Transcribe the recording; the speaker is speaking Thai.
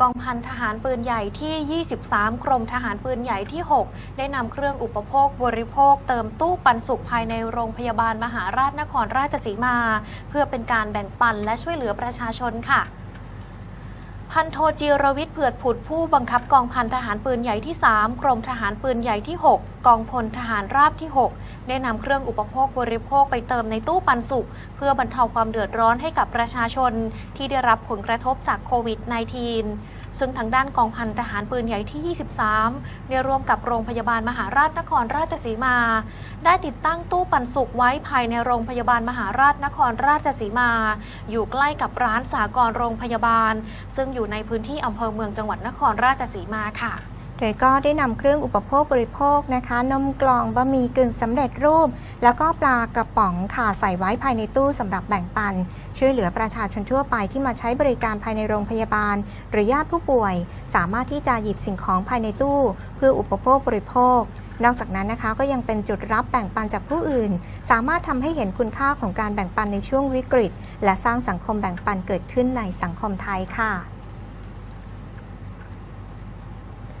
กองพันทหารปืนใหญ่ที่ 23 กรมทหารปืนใหญ่ที่ 6 ได้นำเครื่องอุปโภคบริโภค เติมตู้ปันสุขภายในโรงพยาบาลมหาราชนครราชสีมา เพื่อเป็นการแบ่งปันและช่วยเหลือประชาชนค่ะ พันโทจีรวิทย์เผือดผุดผู้บังคับกองพันทหารปืนใหญ่ที่ 3 กรมทหารปืนใหญ่ที่ 6 กองพลทหารราบที่ 6 ได้นำเครื่องอุปโภคบริโภคไปเติมในตู้ปันสุขเพื่อบรรเทาความเดือดร้อนให้กับประชาชนที่ได้รับผลกระทบจากโควิด -19 ซึ่งทางด้านกองพันทหารปืนใหญ่ที่ 23 ได้ร่วมกับโรงพยาบาลมหาราชนครราชสีมา ได้ติดตั้งตู้ปันสุกไว้ภายในโรงพยาบาลมหาราชนครราชสีมา อยู่ใกล้กับร้านสากรโรงพยาบาล ซึ่งอยู่ในพื้นที่อำเภอเมืองจังหวัดนครราชสีมาค่ะ โดยก็ได้นำเครื่องอุปโภคบริโภคนะคะ นมกล่องบะหมี่กึ่งสำเร็จรูป แล้วก็ปลากระป๋องค่ะใส่ไว้ภายในตู้สำหรับแบ่งปัน ช่วยเหลือประชาชนทั่วไปที่มาใช้บริการภายในโรงพยาบาล หรือญาติผู้ป่วย สามารถที่จะหยิบสิ่งของภายในตู้ เพื่ออุปโภคบริโภคนอกจากนั้นนะคะก็ยังเป็นจุดรับแบ่งปันจากผู้อื่น สามารถทำให้เห็นคุณค่าของการแบ่งปันในช่วงวิกฤต และสร้างสังคมแบ่งปันเกิดขึ้นในสังคมไทยค่ะ